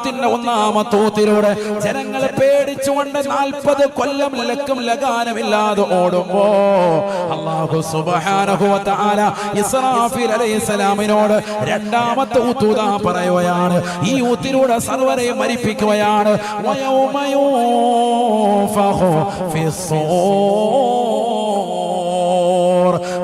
ത്തിന്റെ ഒന്നാമത്തൂത്തിലൂടെ ജനങ്ങളെ പേടിച്ചുകൊണ്ട് നാൽപ്പത് കൊല്ലം ലക്കും ലഗാനമില്ലാതെ ഓടുമ്പോ അള്ളാഹു സുബ്ഹാനഹു ഇസ്രാഫിൽ അലൈഹിസ്സലാമിനോട് രണ്ടാമത്തെ ഊത്തൂതാ പറയുകയാണ്. ഈ ഊത്തിലൂടെ സർവരെയും മരിപ്പിക്കുകയാണ്. വയോമയോ ഫിസ്സൂർ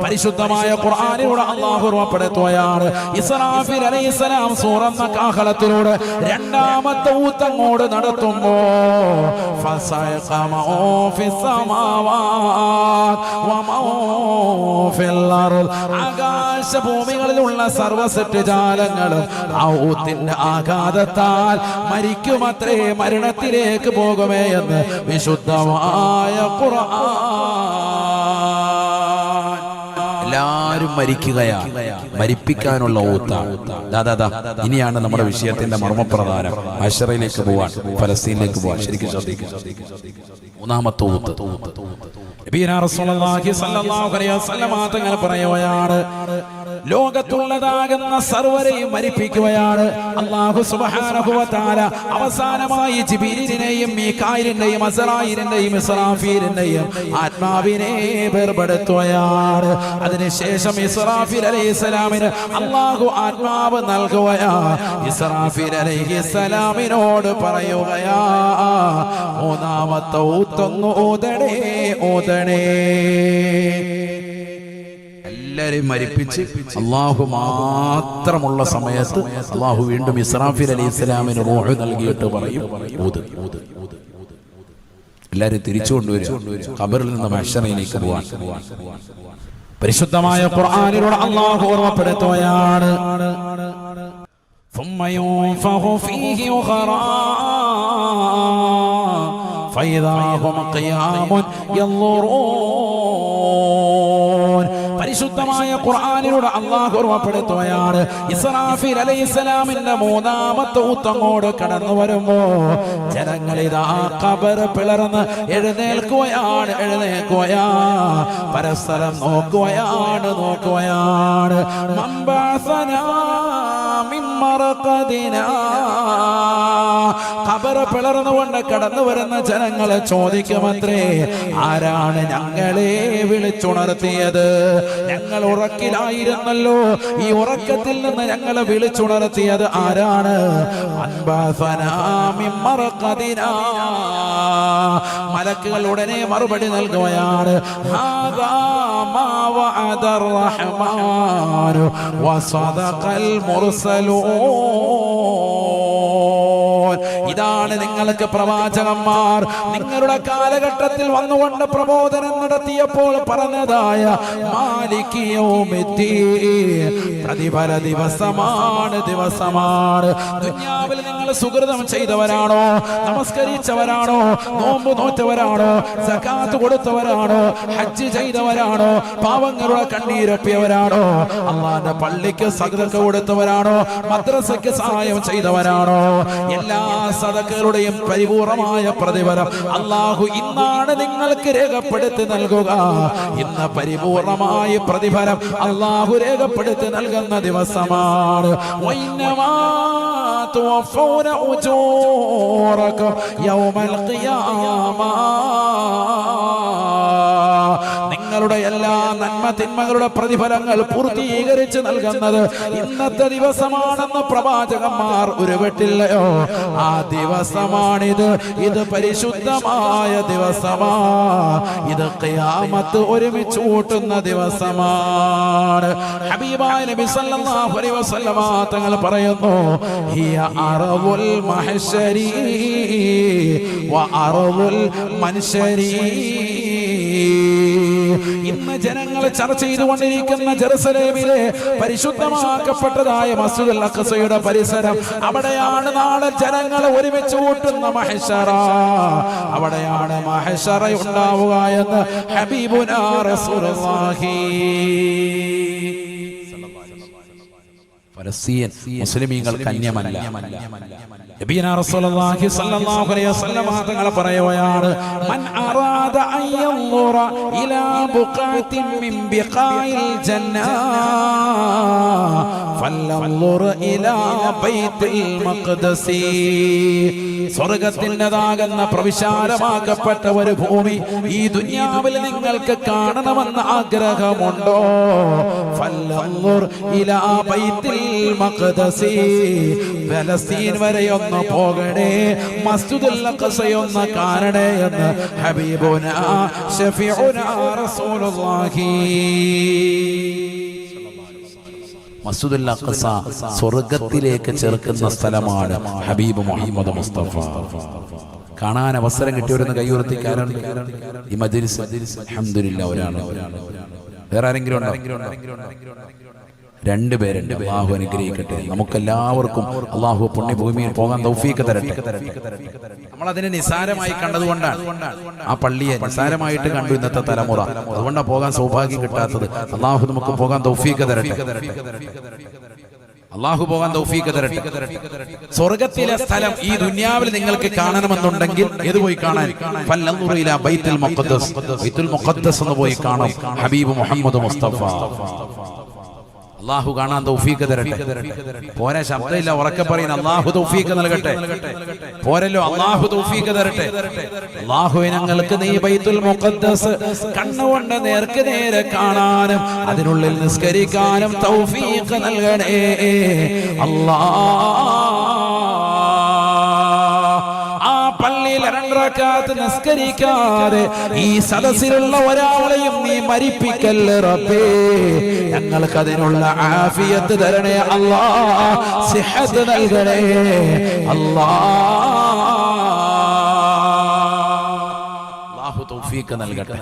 പരിശുദ്ധമായ ഖുർആാനിലൂടെ അള്ളാഹു ഓർമ്മപ്പെടുത്തുകയാണ് ഇസ്രാഫിൽ അലൈഹിസ്സലാം സൂറന്ന കാഹളത്തിലൂടെ രണ്ടാമത്തെ ഊത്തങ്ങോട് നടത്തുമ്പോ. ആകാശഭൂമികളിലുള്ള സർവസെറ്റ് ജാലങ്ങളും ഊത്തിന്റെ ആഘാതത്താൽ മരിക്കുമത്രേ മരണത്തിലേക്ക് പോകുമേ എന്ന് വിശുദ്ധമായ ഖുർആൻ എല്ലാരും മരിക്കുകയാ. മരിപ്പിക്കാനുള്ള ഊത്താണ് ഇനിയാണ് നമ്മുടെ വിഷയത്തിന്റെ മർമ്മപ്രധാനം അഷറയിലേക്ക് പോവാൻ ഫലസ്തീനിലേക്ക് പോവാൻ. ശരിക്കും ശ്രദ്ധിക്കും. മൂന്നാമത്തെ ഊത്ത്. തങ്ങൾ പറയുകയാണ്. ലോകത്തുള്ളതാകുന്ന സർവരെയും മരിപ്പിക്കുകയാണ്. അള്ളാഹു തആല അവസാനമായി ജിബീലിനെയും മീകായിലിനെയും അസറായിലിനെയും ഇസ്രാഫീലിനെയും ആത്മാവിനെ വേർപെടുത്തുകയാണ്. അതിനുശേഷം ഇസ്രാഫീൽ അലൈഹിസ്സലാമിന് അള്ളാഹു ആത്മാവ് നൽകുകയാ. ഇസ്രാഫീൽ അലൈഹിസ്സലാമിനോട് പറയുകയാ മൂന്നാമത്തെ ഊത്തൊന്നു ഊതണേ ഊതണേ. എല്ലാരെയും മരിപ്പിച്ച് അള്ളാഹു മാത്രമുള്ള സമയത്ത് അള്ളാഹു വീണ്ടും ഇസ്രാഫിൽ അലി ഇസ്ലാമിന് റോഹ് നൽകിയിട്ട് പറയും ഊത് ഊത് എല്ലാരും തിരിച്ചു കൊണ്ടുവരും ഖബറിൽ നിന്ന് മഷറയിലേക്ക് പോവാൻ പരിശുദ്ധമായ ഖുർആനിലൂടെ അള്ളാഹു ഓർമ്മപ്പെടുത്തുകയാണ് ثم ينفخ فيه أخرى فإذا هم قيام ينظرون പരിശുദ്ധമായ ഖുർആാനിലൂടെ അള്ളാഹു ഓർമ്മപ്പെടുത്തുകയാണ് ഇസ്രാഫീൽ അലൈഹിസ്സലാമിന്റെ മൂന്നാമത്തെ ഊത്തങ്ങോട് കടന്നു വരുമ്പോ ജനങ്ങൾ ഇതാ കബർ പിളർന്ന് എഴുന്നേൽക്കുകയാണ് എഴുന്നേൽക്കുകയാ പരസ്പരം നോക്കുകയാണ് നോക്കുകയാണ് മമ്പാസനാ. ഖബറ് പിളർന്നുകൊണ്ട് കടന്നു വരുന്ന ജനങ്ങളെ ചോദിക്കുമത്രേ ആരാണ് ഞങ്ങളെ വിളിച്ചുണർത്തിയത്? ഞങ്ങൾ ഉറക്കിലായിരുന്നല്ലോ. ഈ ഉറക്കത്തിൽ നിന്ന് ഞങ്ങളെ വിളിച്ചുണർത്തിയത് ആരാണ്. മലക്കുകൾ ഉടനെ മറുപടി നൽകുകയാണ് ഹാദാ salud. ഇതാണ് നിങ്ങൾക്ക് പ്രവാചകന്മാർ. നിങ്ങളുടെ കാലഘട്ടത്തിൽ വന്നുകൊണ്ട് പ്രബോധനം നടത്തിയപ്പോൾ പറഞ്ഞതായ പ്രതിഫല ദിവസമാണ് ദിവസമാണ്. ദുനിയാവിൽ നിങ്ങൾ സുഹൃതം ചെയ്തവരാണോ? നമസ്കരിച്ചവരാണോ? നോമ്പ് നോറ്റവരാണോ? സകാത്ത് കൊടുത്തവരാണോ? ഹജ്ജ് ചെയ്തവരാണോ? പാവങ്ങളുടെ കണ്ണീരൊപ്പിയവരാണോ? അള്ളാന്റെ പള്ളിക്ക് സകതൊക്കെ കൊടുത്തവരാണോ? മദ്രസയ്ക്ക് സഹായം ചെയ്തവരാണോ? എല്ലാ സദകളുടെയും പരിപൂർണമായ പ്രതിഫലം അള്ളാഹു ഇന്നാണ് നിങ്ങൾക്ക് രേഖപ്പെടുത്തി നൽകുക ഇന്ന് പരിപൂർണമായ പ്രതിഫലം അള്ളാഹു രേഖപ്പെടുത്തി നൽകുന്ന ദിവസമാണ് വൈന്നമാ توفون أجوركم يوم القيامة നിങ്ങളുടെ എല്ലാ നന്മ തിന്മകളുടെ പ്രതിഫലങ്ങൾ പൂർത്തീകരിച്ച് നൽകുന്നത് ഇന്നത്തെ ദിവസമാണെന്ന് പ്രവാചകന്മാർ ഉരുവിട്ടില്ലയോ? ആ ദിവസമാണിത്. ഇത് പരിശുദ്ധമായ ദിവസമാ. ഇത് കയാമത്ത് ഒരുമിച്ച് കൂട്ടുന്ന ദിവസമാണ്. ഹബീബായ നബി സല്ലല്ലാഹു അലൈഹി വസല്ലമ തങ്ങൾ പറയുന്നു ഹിയ അറവുൽ മഹ്ശരി വ ഇന്ന് ജനങ്ങൾ ചർച്ച ചെയ്തുകൊണ്ടിരിക്കുന്ന ജെറുസലേമിലെ പരിശുദ്ധമാക്കപ്പെട്ടതായ മസ്ജിദുൽ അഖസയുടെ പരിസരം. അവിടെയാണ് നാളെ ജനങ്ങൾ ഒരുമിച്ച് കൂട്ടുന്ന മഹേശ്വറ അവിടെയാണ് മഹേശ്വറ ഉണ്ടാവുക എന്ന് ഹബീബുനാ റസൂലുള്ളാഹി. പലസ്തീൻ മുസ്ലിമീങ്ങൾക്ക് അന്യമല്ല നബിയനാ റസൂലുള്ളാഹി സ്വല്ലല്ലാഹു അലൈഹി വസല്ലം തങ്ങൾ പറയുകയാണ് ഇലാ ബുഖാത്തിൻ മിൻ ബിഖായിൽ ജന്ന. ഫല്ലൻദുർ ഇലാ ബൈത്തുൽ മഖ്ദസി സ്വർഗത്തിന്റെതാകുന്ന പ്രവിശാലമാക്കപ്പെട്ട ഒരു ഭൂമി ഈ ദുനിയാവിൽ നിങ്ങൾക്ക് കാണണമെന്ന് ആഗ്രഹമുണ്ടോ? വരെയൊന്ന് പോകണേ മസ്ജിദുൽ കാണണേ എന്ന് ഹബീബുന ഷഫിഉന മസ്ജിദുൽ അഖ്സ സ്വർഗത്തിലേക്ക് ചേർക്കുന്ന സ്ഥലമാണ് ഹബീബ് മുഹമ്മദ് മുസ്തഫ. കാണാൻ അവസരം കിട്ടിയവരെന്ന് കൈയുയർത്തിക്കാരുണ്ട് ഈ ഒരാണ് വേറെ ആരെങ്കിലും ഉണ്ടോ? രണ്ടുപേരുണ്ട് അള്ളാഹു അനുഗ്രഹിക്കട്ടെ. നമുക്കെല്ലാവർക്കും അള്ളാഹു പുണ്യഭൂമിയിൽ പോകാൻ തൗഫീക്ക് തരട്ടെ. നമ്മൾ അതിനെ നിസാരമായി കണ്ടതുകൊണ്ടാണ് ആ പള്ളിയെ നിസാരമായിട്ട് കണ്ടു ഇന്നത്തെ തലമുറ. അതുകൊണ്ടാണ് പോകാൻ സൗഭാഗ്യം കിട്ടാത്തത്. അള്ളാഹു നമുക്ക് പോകാൻ തൗഫീക്ക് തരട്ടെ. അള്ളാഹു പോകാൻ തൗഫീക്ക് തരട്ടെ. സ്വർഗത്തിലെ സ്ഥലം ഈ ദുനിയാവിൽ നിങ്ങൾക്ക് കാണണമെന്നുണ്ടെങ്കിൽ ഏത് പോയി കാണാൻ? ബൈത്തുൽ മുഖദ്ദസ്. ബൈത്തുൽ മുഖദ്ദസ് എന്ന് പോയി കാണാം. ഹബീബ് മുഹമ്മദ് മുസ്തഫ. അള്ളാഹു കാണാൻ തൗഫീഖ് തരട്ടെ. പോരാ ശബ്ദമില്ല ഉറക്കെ പറയുന്ന അള്ളാഹു തൗഫീഖ് നൽകട്ടെ. പോരല്ലോ അള്ളാഹു തൗഫീഖ് തരട്ടെ. അള്ളാഹു ഞങ്ങൾക്ക് നീ ബൈത്തുൽ മുഖദ്ദസ് കണ്ണുകൊണ്ട് നേർക്ക് നേരെ കാണാനും അതിനുള്ളിൽ നിസ്കരിക്കാനും തൗഫീഖ് നൽകണേ. അല്ലാ രണ്ടറക്കാത്ത് നിസ്കരിക്കാതെ ഈ സദസ്സിലുള്ള ഒരാളെയും നീ മരിപ്പിക്കല്ല റബ്ബേ? ഞങ്ങൾക്ക് അതിനുള്ള ആഫിയത്ത് തരണേ അല്ലാ സിഹത്ത് നൽകണേ അല്ലാ. അള്ളാഹു തൗഫീഖ് നൽകട്ടെ.